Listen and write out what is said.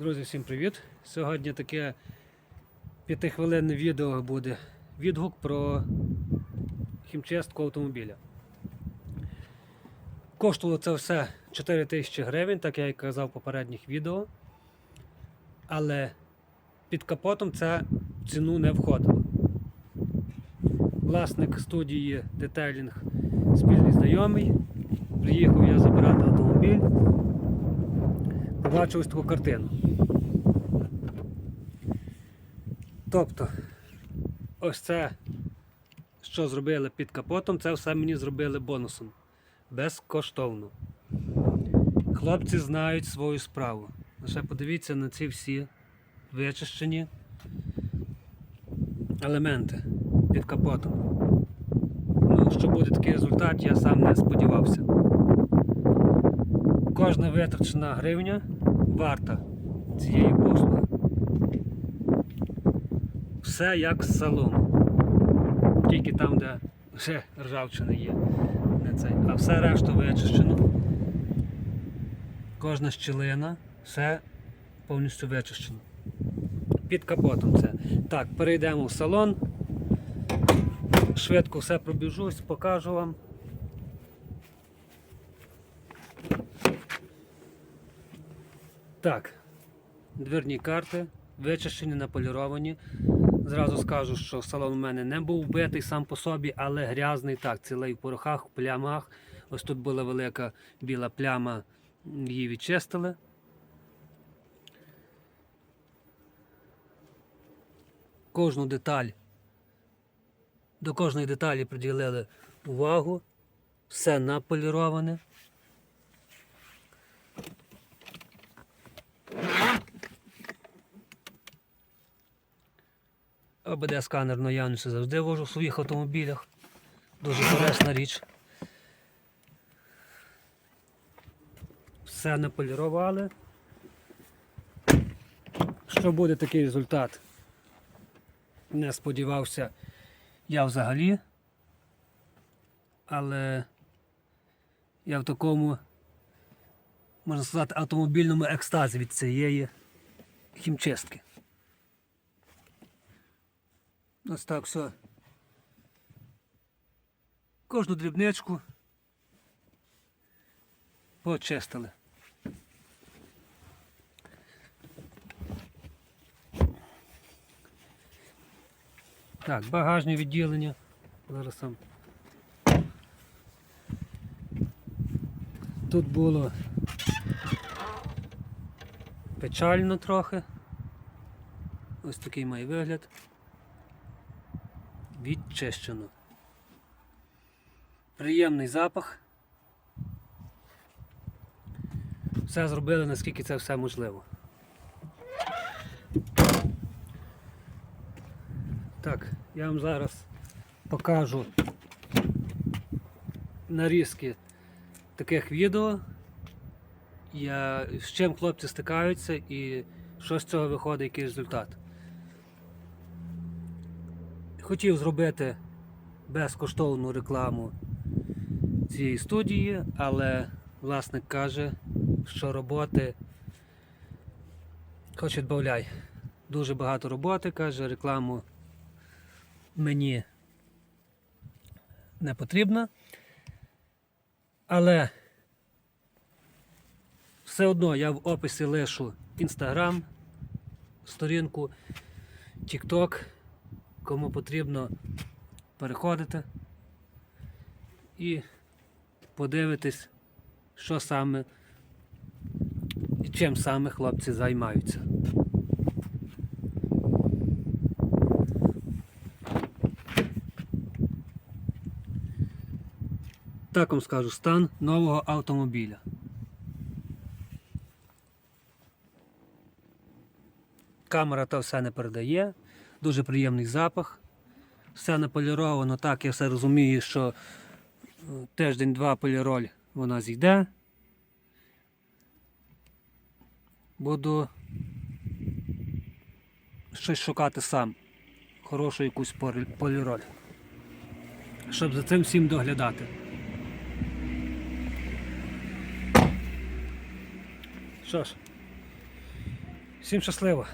Друзі, всім привіт! Сьогодні таке п'ятихвилинне відео буде відгук про хімчистку автомобіля. Коштувало це все 4 тисячі гривень, так я і казав в попередніх відео. Але під капотом це в ціну не входило. Власник студії детейлінг спільний знайомий. Приїхав я забирати автомобіль побачив ось таку картину. Тобто, ось це, що зробили під капотом, це все мені зробили бонусом. Безкоштовно. Хлопці знають свою справу. Лише подивіться на ці всі вичищені елементи під капотом. Ну, що буде такий результат, я сам не сподівався. Кожна витрачена гривня варта цієї послуги. Все як з салону. Тільки там, де вже ржавчина є. Не цей. А все решта вичищено. Кожна щілина, все повністю вичищено. Під капотом це. Так, перейдемо в салон. Швидко все пробіжусь, покажу вам. Так, дверні карти, вичищені, наполіровані. Зразу скажу, що салон у мене не був вбитий сам по собі, але грязний, так, цілий в порохах, в плямах. Ось тут була велика біла пляма, її відчистили. Кожну деталь, до кожної деталі приділили увагу, все наполіроване. ОБД сканер наявність завжди вожу в своїх автомобілях. Дуже корисна річ. Все наполірували. Що буде такий результат? Не сподівався я взагалі. Але я в такому, можна сказати, автомобільному екстазі від цієї хімчистки. Ось так все. Кожну дрібничку почистили. Так, багажне відділення. Зараз сам. Тут було печально трохи. Ось такий має вигляд відчищено. Приємний запах. Все зробили, наскільки це все можливо. Так, я вам зараз покажу нарізки таких відео, я, з чим хлопці стикаються і що з цього виходить, який результат. Хотів зробити безкоштовну рекламу цієї студії, але власник каже, що роботи хоч відбавляй. Дуже багато роботи, каже, рекламу мені не потрібна. Але все одно я в описі лишу Instagram, сторінку, TikTok. Кому потрібно переходити і подивитись, що саме і чим саме хлопці займаються. Так вам скажу стан нового автомобіля. Камера то все не передає, дуже приємний запах. Все наполіровано, так, я все розумію, що е, тиждень-два поліроль вона зійде. Буду щось шукати сам. Хорошу якусь поліроль. Щоб за цим всім доглядати. Що ж, Всім щасливо!